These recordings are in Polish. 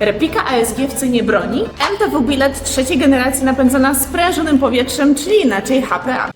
Replika ASG w cenie broni, MTW bilet trzeciej generacji napędzana sprężonym powietrzem, czyli inaczej HPA.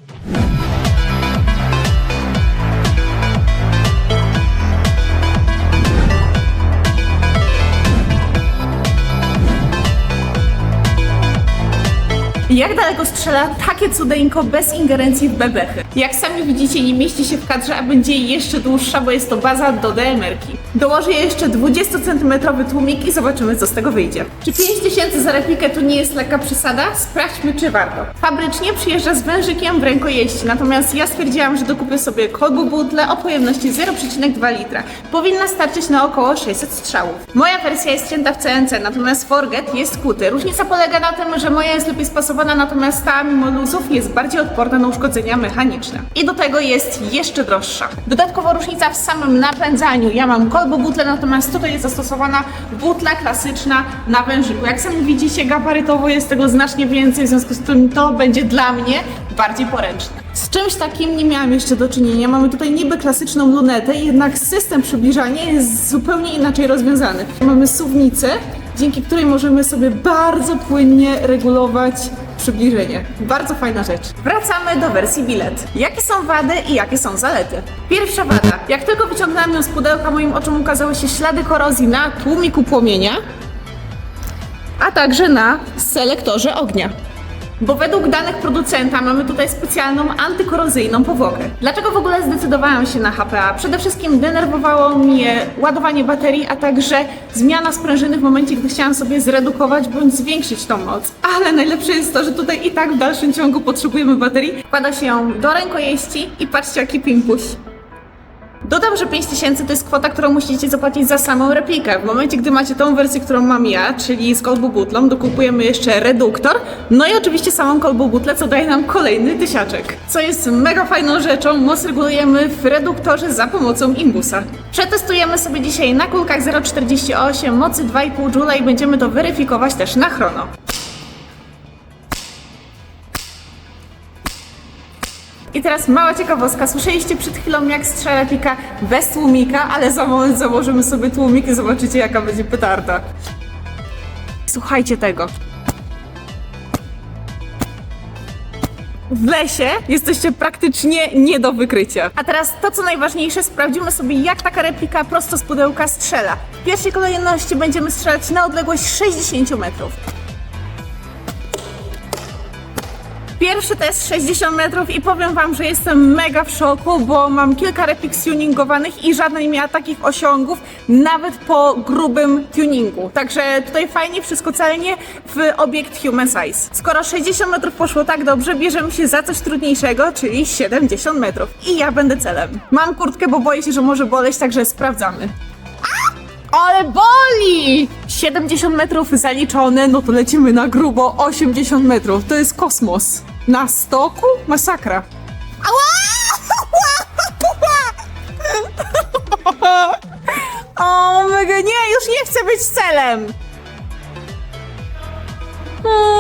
Jak daleko strzela takie cudeńko bez ingerencji w bebechy? Jak sami widzicie, nie mieści się w kadrze, a będzie jeszcze dłuższa, bo jest to baza do DMR-ki. Dołożę jeszcze 20 cm tłumik i zobaczymy, co z tego wyjdzie. Czy 5000 za replikę to nie jest lekka przesada? Sprawdźmy, czy warto. Fabrycznie przyjeżdża z wężykiem w rękojeści, natomiast ja stwierdziłam, że dokupię sobie kolbu butle o pojemności 0,2 litra. Powinna starczyć na około 600 strzałów. Moja wersja jest cięta w CNC, natomiast Forget jest kuty. Różnica polega na tym, że moja jest lepiej spasowana, natomiast ta mimo luzów jest bardziej odporna na uszkodzenia mechaniczne. I do tego jest jeszcze droższa. Dodatkowo różnica w samym napędzaniu. Ja mam kolbo natomiast tutaj jest zastosowana butla klasyczna na wężyku. Jak sami widzicie, gabarytowo jest tego znacznie więcej, w związku z tym to będzie dla mnie bardziej poręczne. Z czymś takim nie miałam jeszcze do czynienia. Mamy tutaj niby klasyczną lunetę, jednak system przybliżania jest zupełnie inaczej rozwiązany. Mamy suwnicę, dzięki której możemy sobie bardzo płynnie regulować przybliżenie. Bardzo fajna rzecz. Wracamy do wersji bilet. Jakie są wady i jakie są zalety? Pierwsza wada. Jak tylko wyciągnęłam ją z pudełka, moim oczom ukazały się ślady korozji na tłumiku płomienia, a także na selektorze ognia. Bo według danych producenta mamy tutaj specjalną antykorozyjną powłokę. Dlaczego w ogóle zdecydowałam się na HPA? Przede wszystkim denerwowało mnie ładowanie baterii, a także zmiana sprężyny w momencie, gdy chciałam sobie zredukować bądź zwiększyć tą moc. Ale najlepsze jest to, że tutaj i tak w dalszym ciągu potrzebujemy baterii. Wkłada się ją do rękojeści i patrzcie jaki pimpuś. Dodam, że 5000 to jest kwota, którą musicie zapłacić za samą replikę. W momencie, gdy macie tą wersję, którą mam ja, czyli z kolbu butlą, dokupujemy jeszcze reduktor, no i oczywiście samą kolbu butlę, co daje nam kolejny tysiaczek. Co jest mega fajną rzeczą, moc regulujemy w reduktorze za pomocą imbusa. Przetestujemy sobie dzisiaj na kulkach 0,48 mocy 2,5 Joule i będziemy to weryfikować też na chrono. I teraz mała ciekawostka. Słyszeliście przed chwilą, jak strzela replika bez tłumika, ale za moment założymy sobie tłumik i zobaczycie, jaka będzie petarda. Słuchajcie tego. W lesie jesteście praktycznie nie do wykrycia. A teraz to, co najważniejsze, sprawdzimy sobie, jak taka replika prosto z pudełka strzela. W pierwszej kolejności będziemy strzelać na odległość 60 metrów. Pierwszy test 60 metrów i powiem wam, że jestem mega w szoku, bo mam kilka replik tuningowanych i żadna nie miała takich osiągów, nawet po grubym tuningu. Także tutaj fajnie, wszystko celnie w obiekt human size. Skoro 60 metrów poszło tak dobrze, bierzemy się za coś trudniejszego, czyli 70 metrów. I ja będę celem. Mam kurtkę, bo boję się, że może boleć, także sprawdzamy. Ale boli! 70 metrów zaliczone, no to lecimy na grubo 80 metrów. To jest kosmos. Na stoku? Masakra. Ała! O, mega, nie, już nie chcę być celem. Mm.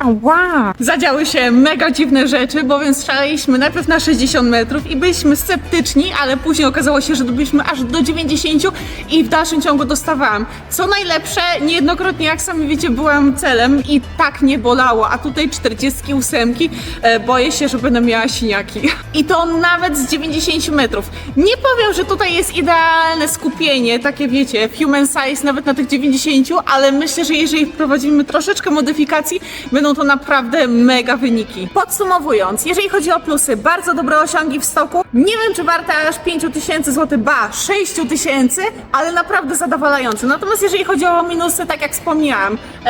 Ała! Zadziały się mega dziwne rzeczy, bowiem strzelaliśmy najpierw na 60 metrów i byliśmy sceptyczni, ale później okazało się, że dobiliśmy aż do 90 i w dalszym ciągu dostawałam. Co najlepsze, niejednokrotnie, jak sami wiecie, byłam celem i tak nie bolało, a tutaj 48 e, boję się, że będę miała siniaki. I to nawet z 90 metrów. Nie powiem, że tutaj jest idealne skupienie, takie wiecie, human size nawet na tych 90, ale myślę, że jeżeli wprowadzimy troszeczkę modyfikacji, będą to naprawdę mega wyniki. Podsumowując, jeżeli chodzi o plusy, bardzo dobre osiągi w stoku. Nie wiem, czy warte aż 5000 zł, ba, 6000, ale naprawdę zadowalające. Natomiast jeżeli chodzi o minusy, tak jak wspomniałam, e,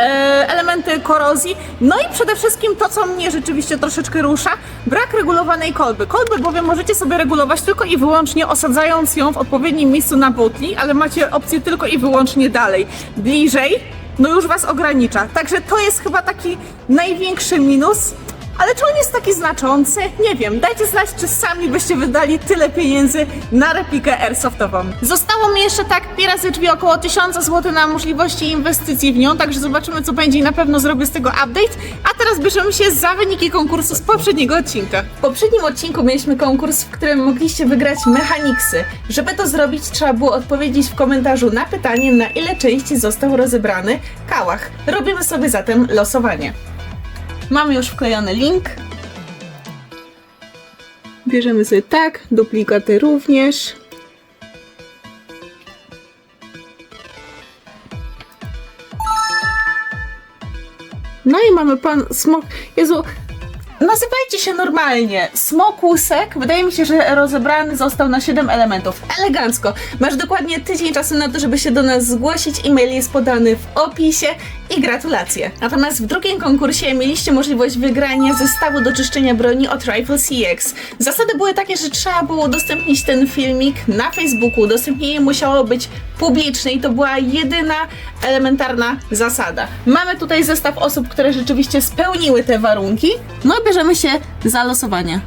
elementy korozji, no i przede wszystkim to, co mnie rzeczywiście troszeczkę rusza, brak regulowanej kolby. Kolby bowiem możecie sobie regulować tylko i wyłącznie osadzając ją w odpowiednim miejscu na butli, ale macie opcję tylko i wyłącznie dalej. Bliżej no już was ogranicza. Także to jest chyba taki największy minus. Ale czy on jest taki znaczący? Nie wiem. Dajcie znać, czy sami byście wydali tyle pieniędzy na replikę airsoftową. Zostało mi jeszcze tak pi razy drzwi około 1000 zł na możliwości inwestycji w nią, także zobaczymy, co będzie i na pewno zrobię z tego update. A teraz bierzemy się za wyniki konkursu z poprzedniego odcinka. W poprzednim odcinku mieliśmy konkurs, w którym mogliście wygrać mechaniksy. Żeby to zrobić, trzeba było odpowiedzieć w komentarzu na pytanie, na ile części został rozebrany kałach. Robimy sobie zatem losowanie. Mamy już wklejony link. Bierzemy sobie tak, duplikaty również. No i mamy pan smok. Jezu, nazywajcie się normalnie. Smok łusek. Wydaje mi się, że rozebrany został na 7 elementów. Elegancko. Masz dokładnie tydzień czasu na to, żeby się do nas zgłosić. E-mail jest podany w opisie i gratulacje. Natomiast w drugim konkursie mieliście możliwość wygrania zestawu do czyszczenia broni od Rifle CX. Zasady były takie, że trzeba było udostępnić ten filmik na Facebooku. Udostępnienie musiało być publiczne i to była jedyna elementarna zasada. Mamy tutaj zestaw osób, które rzeczywiście spełniły te warunki. No i bierzemy się za losowanie.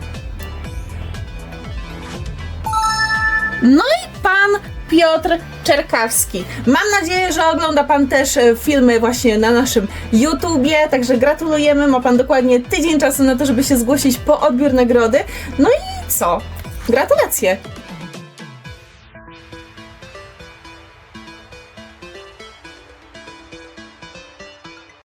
No i pan Piotr Czerkawski. Mam nadzieję, że ogląda pan też e, filmy właśnie na naszym YouTubie, także gratulujemy. Ma pan dokładnie tydzień czasu na to, żeby się zgłosić po odbiór nagrody. No i co? Gratulacje!